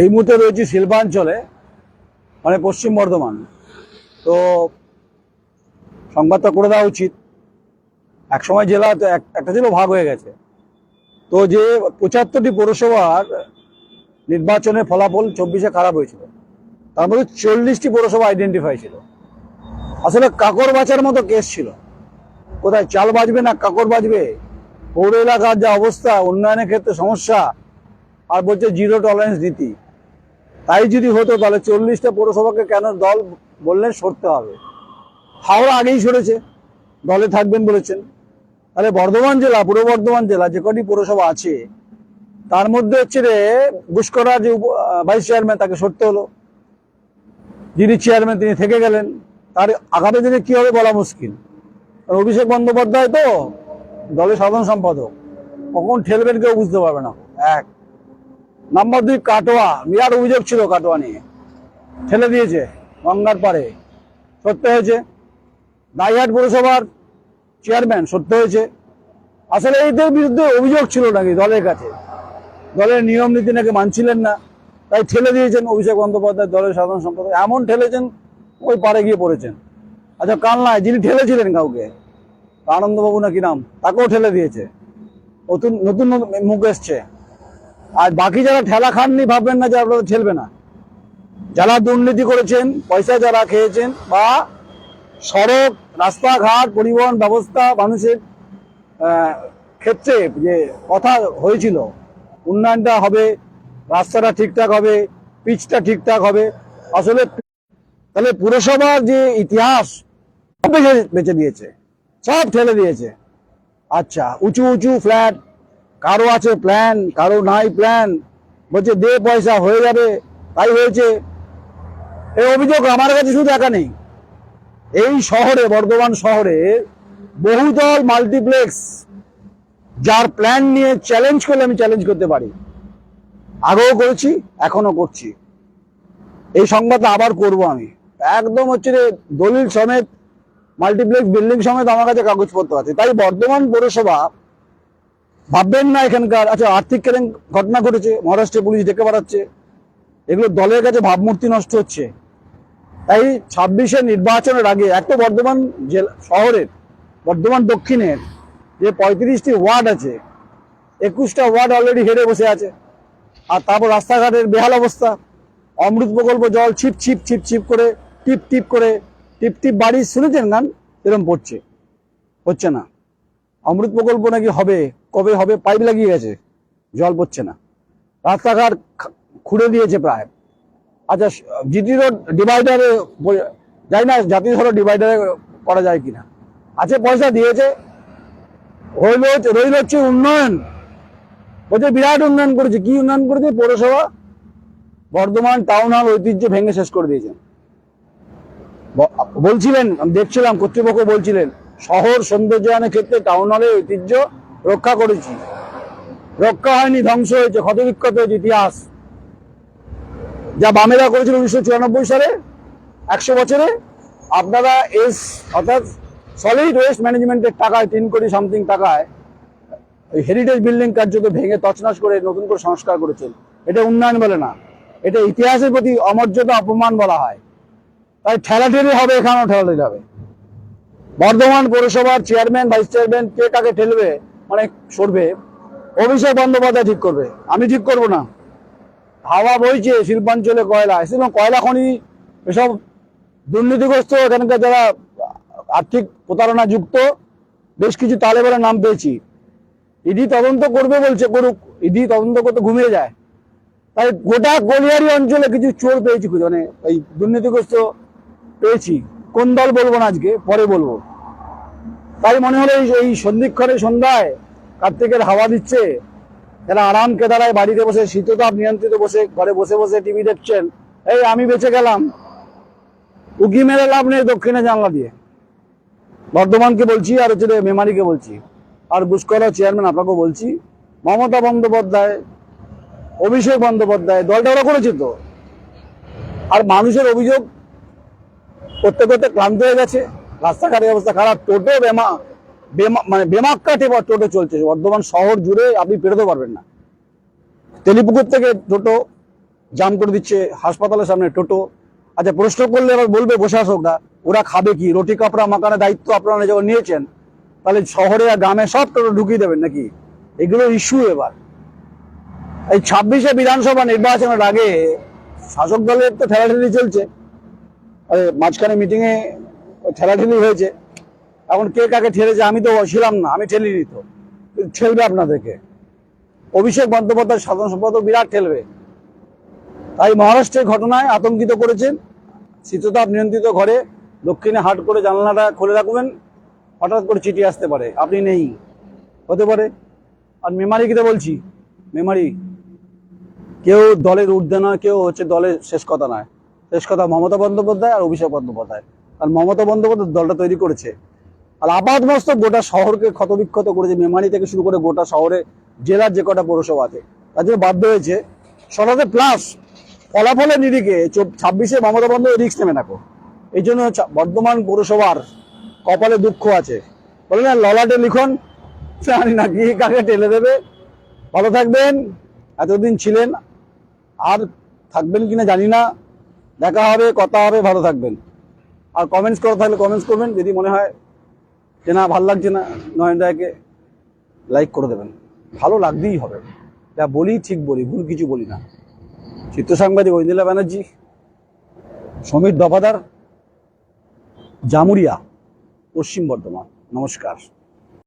এই মুহূর্তে রয়েছি শিল্পাঞ্চলে মানে পশ্চিম বর্ধমান। তো সংবাদটা করে দেওয়া উচিত। একসময় জেলা একটা ছিল ভাগ হয়ে গেছে। তো যে পঁচাত্তরটি পৌরসভার নির্বাচনের ফলাফল চব্বিশে খারাপ হয়েছিল। তার মধ্যে চল্লিশটি পৌরসভা আইডেন্টিফাই ছিল। আসলে কাকর বাঁচার মতো কেস ছিল। কোথায় চাল বাজবে না কাকর বাজবে? পৌর এলাকার যা অবস্থা, উন্নয়নের ক্ষেত্রে সমস্যা আর বলছে জিরো টলারেন্স নীতি। তাই যদি হতো, তাহলে চল্লিশটা পৌরসভাকে কেন দল বললেন সরতে হবে? হাওড়া আগেই সরেছে, দলে থাকবেন বলেছেন। তাহলে বর্ধমান জেলা, পূর্ব বর্ধমান জেলা যে কটি পৌরসভা আছে, তার মধ্যে হচ্ছে রে গুসকরা যে ভাইস চেয়ারম্যান তাকে সরতে হলো। যিনি চেয়ারম্যান তিনি থেকে গেলেন। তার আগামী দিনে কি হবে বলা মুশকিল। অভিষেক বন্দ্যোপাধ্যায় তো দলের সাধারণ সম্পাদক। কখন ঠেলবেন কেউ বুঝতে পারবে না। এক। নাম্বার দুই কাটোয়া, বিরাট অভিযোগ ছিল কাটোয়া নিয়ে। ঠেলে দিয়েছে গঙ্গার পারে সত্য হয়েছে। দাইহাট পৌরসভার চেয়ারম্যান, সত্য হয়েছে। আসলে এদের বিরুদ্ধে অভিযোগ ছিল নাকি দলের কাছে? দলের নিয়ম নীতি নাকি মানছিলেন না? তাই ঠেলে দিয়েছেন অভিষেক বন্দ্যোপাধ্যায় দলের সাধারণ সম্পাদক। এমন ঠেলেছেন, ওই পারে গিয়ে পড়েছেন। আচ্ছা কালনায় যিনি ঠেলেছিলেন কাউকে? আনন্দবাবু নাকি নাম? তাকেও ঠেলে দিয়েছে। নতুন নতুন মুখ এসছে। আর বাকি যারা ঠেলা খাননি ভাববেন না যে আপনারা ঠেলবে না। যারা দুর্নীতি করেছেন, পয়সা যারা খেয়েছেন বা সড়ক, রাস্তাঘাট, পরিবহন ব্যবস্থা মানুষের ক্ষেত্রে যে কথা হয়েছিল, উন্নয়নটা হবে, রাস্তাটা ঠিকঠাক হবে, পিচটা ঠিকঠাক হবে, আসলে তাহলে পুরসভার যে ইতিহাস বেঁচে দিয়েছে, সব ঠেলে দিয়েছে। আচ্ছা উঁচু উঁচু ফ্ল্যাট কারও আছে প্ল্যান কারও নাই প্ল্যান বলছে দে পয়সা, হয়ে যাবে, তাই হয়েছে। এই অভিযোগ আমার কাছে শুধু একা নেই। এই শহরে, বর্ধমান শহরে বহুদল মাল্টিপ্লেক্স যার প্ল্যান নিয়ে চ্যালেঞ্জ করলে আমি চ্যালেঞ্জ করতে পারি। আগেও করেছি এখনও করছি। এই সংবাদটা আবার করব আমি। একদম হচ্ছে যে দলিল সমেত মাল্টিপ্লেক্স বিল্ডিং সমেত আমার কাছে কাগজপত্র আছে। তাই বর্ধমান পৌরসভা ভাববেন না এখানকার। আচ্ছা আর্থিক কেলেন ঘটনা ঘটেছে, মহারাষ্ট্রে পুলিশ ডেকে বেড়াচ্ছে এগুলো দলের কাছে ভাবমূর্তি নষ্ট হচ্ছে। তাই ছাব্বিশের নির্বাচনের আগে এত বর্ধমান জেলা শহরের, বর্ধমান দক্ষিণের যে পঁয়ত্রিশটি ওয়ার্ড আছে, একুশটা ওয়ার্ড অলরেডি হেরে বসে আছে। আর তারপর রাস্তাঘাটের বেহাল অবস্থা। অমৃত প্রকল্প জল ছিপ ছিপ ছিপ ছিপ করে, টিপ টিপ করে, টিপ টিপ বাড়ি শুনেছেন গান এরকম পড়ছে। হচ্ছে না। অমৃত প্রকল্প নাকি হবে? কবে হবে? পাইপ লাগিয়ে গেছে। জল পড়ছে না। রাস্তাঘাট খুঁড়ে দিয়েছে প্রায়। আচ্ছা জিটি রোড ডিভাইডারে যাই না জাতীয় সড়ক ডিভাইডারে করা যায় কিনা। আছে, পয়সা দিয়েছে। হইল রইল হচ্ছে উন্নয়ন। বলছে বিরাট উন্নয়ন করেছে। কি উন্নয়ন করেছে? পৌরসভা। বর্ধমান টাউন হল ঐতিহ্য ভেঙে শেষ করে দিয়েছেন বলছিলেন, দেখছিলাম, কর্তৃপক্ষ বলছিলেন, শহর সৌন্দর্যায়নের ক্ষেত্রে টাউন হলের ঐতিহ্য রক্ষা করেছি। রক্ষা হয়নি, ধ্বংস হয়েছে, ক্ষতবিক্ষত হয়েছে ইতিহাস। যা বামেরা করেছিল উনিশশো চুরানব্বই সালে, একশো বছরে, আপনারা এস, অর্থাৎ সলিড ওয়েস্ট ম্যানেজমেন্টের টাকায়, তিন কোটি সামথিং টাকায়, ওই হেরিটেজ বিল্ডিং কার্যত ভেঙে তছনছ করে নতুন করে সংস্কার করেছেন। এটা উন্নয়ন বলে না। এটা ইতিহাসের প্রতি অমর্যাদা, অপমান বলা হয়। তাই ঠেলাঠেলি হবে, এখানেও ঠেলাঠেলি হবে। বর্ধমান পৌরসভার চেয়ারম্যান ভাইস চেয়ারম্যান কে কাকে ঠেলবে মানে সরবে। অভিষেক বন্দ্যোপাধ্যায় ঠিক করবে। আমি ঠিক করব না। হাওয়া বইছে, শিল্পাঞ্চলে কয়লা। এসব কয়লা খনি, এসব দুর্নীতিগ্রস্ত, এখানকার যারা আর্থিক প্রতারণা যুক্ত, বেশ কিছু তালেবানের নাম পেয়েছি। ইডি তদন্ত করবে বলছে, করুক। ইডি তদন্ত করতে ঘুমিয়ে যায়। তাই গোটা গলিয়ারি অঞ্চলে কিছু চোর পেয়েছি মানে এই দুর্নীতিগ্রস্ত পেয়েছি। কোন দল বলব না আজকে? পরে বলব। তাই মনে হলো এই- সন্ধিক্ষণে সন্ধ্যায় কার্তিকের হাওয়া দিচ্ছে। এরা আরাম কেদারায় বাড়িতে বসে, শীততাপ নিয়ন্ত্রিত বসে, ঘরে বসে বসে টিভি দেখছেন, এই আমি বেঁচে গেলাম। উকি মেরে লাভ নেই দক্ষিণে জানলা দিয়ে। বর্ধমানকে বলছি আর হচ্ছে মেমারিকে বলছি। আর গুসকরা চেয়ারম্যান আপনাকেও বলছি, মমতা বন্দ্যোপাধ্যায়, অভিষেক বন্দ্যোপাধ্যায়, দলটা ওরা করেছে তো। আর মানুষের অভিযোগ করতে করতে ক্লান্ত হয়ে গেছে। রাস্তাঘাটের অবস্থা খারাপ, টোটো বেমা বেমা মানে বেমাক্কাটে বা টোটো চলছে। বর্ধমান শহর জুড়ে আপনি পেরোতে পারবেন না। তেলিপুকুর থেকে টোটো জাম করে দিচ্ছে, হাসপাতালের সামনে টোটো। আচ্ছা প্রশ্ন করলে এবার বলবে প্রশাসকরা, ওরা খাবে কি? রুটি, কাপড়া, মাকানের দায়িত্ব আপনারা যখন নিয়েছেন। তাহলে শহরে আর গ্রামে সব টোটো ঢুকিয়ে দেবেন নাকি? এগুলো ইস্যু এবার। এই ছাব্বিশে বিধানসভা নির্বাচনের আগে শাসক দলের তো ঠেলাঠেলি চলছে। মাঝখানে মিটিংয়ে ঠেলাঠেলি হয়েছে। এখন কে কাকে ঠেলেছে আমি তো ছিলাম না, আমি ঠেলিনি তো। ঠেলবে আপনাদেরকে। অভিষেক বন্দ্যোপাধ্যায় সাধারণ সম্পাদক বিরাট ঠেলবে। তাই মহারাষ্ট্রের ঘটনায় আতঙ্কিত করেছেন শীততাপ নিয়ন্ত্রিত ঘরে। দক্ষিণে হাট করে জানলাটা খুলে রাখবেন, হঠাৎ করে চিঠি আসতে পারে। আপনি নেই, হতে পারে। আর মেমারি কিতে বলছি, মেমারি। কেউ দলের ঊর্ধ্বে নয়, কেউ হচ্ছে দলের শেষ কথা নয়। শেষ কথা মমতা বন্দ্যোপাধ্যায় আর অভিষেক বন্দ্যোপাধ্যায়। আর মমতা বন্দ্যোপাধ্যায় দলটা তৈরি করেছে। আর আপাত মস্তক গোটা শহরকে ক্ষতবিক্ষত করেছে। মেমারি থেকে শুরু করে গোটা শহরে, জেলার যে কটা পৌরসভা আছে তার জন্য বাধ্য হয়েছে। সরাতে প্লাস ফলাফলের নিরিখে ছাব্বিশে মমতা বন্দ্যোপাধ্যায় রিক্স নেবে নাকো এই জন্য বর্ধমান পৌরসভার কপালে দুঃখ আছে। বলে না, ললাটে লিখন, জানি না কি কাকে টেলে দেবে। ভালো থাকবেন, এতদিন ছিলেন, আর থাকবেন কিনা জানি না। দেখা হবে, কথা হবে, ভালো থাকবেন। আর কমেন্টস করা থাকলে কমেন্টস করবেন, যদি মনে হয় যে না, ভালো লাগছে না নয়ন রায়কে লাইক করে দেবেন। ভালো লাগতেই হবে। যা বলি, ঠিক বলি, ভুল কিছু বলি না। চিত্র সাংবাদিক ঐন্দিলা ব্যানার্জি, সমীর দফাদার, জামুরিয়া, পশ্চিম বর্ধমান। নমস্কার।